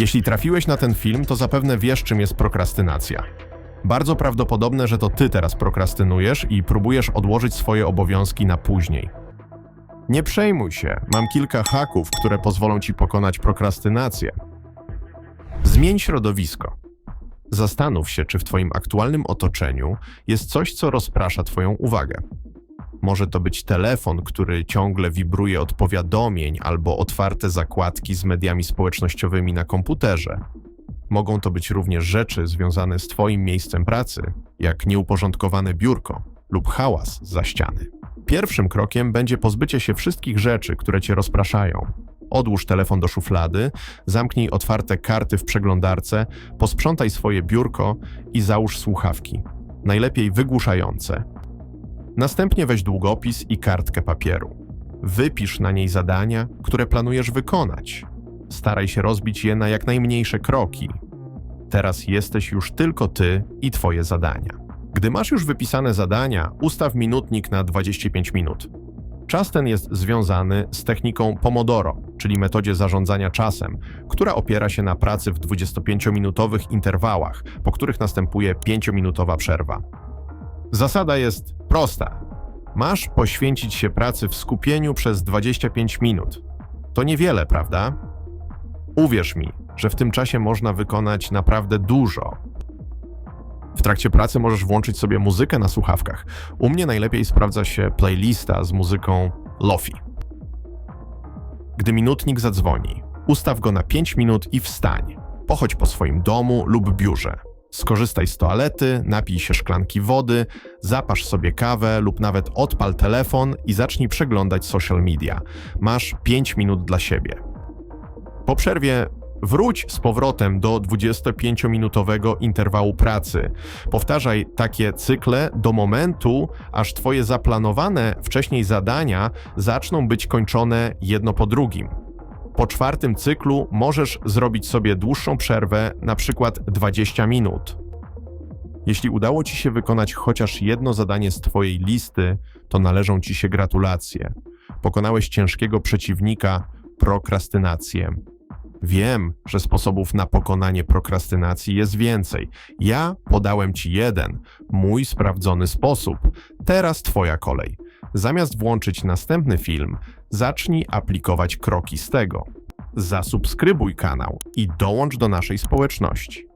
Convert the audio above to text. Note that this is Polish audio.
Jeśli trafiłeś na ten film, to zapewne wiesz, czym jest prokrastynacja. Bardzo prawdopodobne, że to ty teraz prokrastynujesz i próbujesz odłożyć swoje obowiązki na później. Nie przejmuj się, mam kilka haków, które pozwolą ci pokonać prokrastynację. Zmień środowisko. Zastanów się, czy w Twoim aktualnym otoczeniu jest coś, co rozprasza Twoją uwagę. Może to być telefon, który ciągle wibruje od powiadomień, albo otwarte zakładki z mediami społecznościowymi na komputerze. Mogą to być również rzeczy związane z Twoim miejscem pracy, jak nieuporządkowane biurko lub hałas za ściany. Pierwszym krokiem będzie pozbycie się wszystkich rzeczy, które Cię rozpraszają. Odłóż telefon do szuflady, zamknij otwarte karty w przeglądarce, posprzątaj swoje biurko i załóż słuchawki. Najlepiej wygłuszające. Następnie weź długopis i kartkę papieru. Wypisz na niej zadania, które planujesz wykonać. Staraj się rozbić je na jak najmniejsze kroki. Teraz jesteś już tylko ty i twoje zadania. Gdy masz już wypisane zadania, ustaw minutnik na 25 minut. Czas ten jest związany z techniką Pomodoro, czyli metodzie zarządzania czasem, która opiera się na pracy w 25-minutowych interwałach, po których następuje 5-minutowa przerwa. Zasada jest prosta. Masz poświęcić się pracy w skupieniu przez 25 minut. To niewiele, prawda? Uwierz mi, że w tym czasie można wykonać naprawdę dużo. W trakcie pracy możesz włączyć sobie muzykę na słuchawkach. U mnie najlepiej sprawdza się playlista z muzyką Lofi. Gdy minutnik zadzwoni, ustaw go na 5 minut i wstań. Pochodź po swoim domu lub biurze. Skorzystaj z toalety, napij się szklanki wody, zapasz sobie kawę lub nawet odpal telefon i zacznij przeglądać social media. Masz 5 minut dla siebie. Po przerwie wróć z powrotem do 25-minutowego interwału pracy. Powtarzaj takie cykle do momentu, aż Twoje zaplanowane wcześniej zadania zaczną być kończone jedno po drugim. Po czwartym cyklu możesz zrobić sobie dłuższą przerwę, na przykład 20 minut. Jeśli udało Ci się wykonać chociaż jedno zadanie z Twojej listy, to należą Ci się gratulacje. Pokonałeś ciężkiego przeciwnika prokrastynację. Wiem, że sposobów na pokonanie prokrastynacji jest więcej. Ja podałem Ci jeden, mój sprawdzony sposób. Teraz Twoja kolej. Zamiast włączyć następny film, zacznij aplikować kroki z tego. Zasubskrybuj kanał i dołącz do naszej społeczności.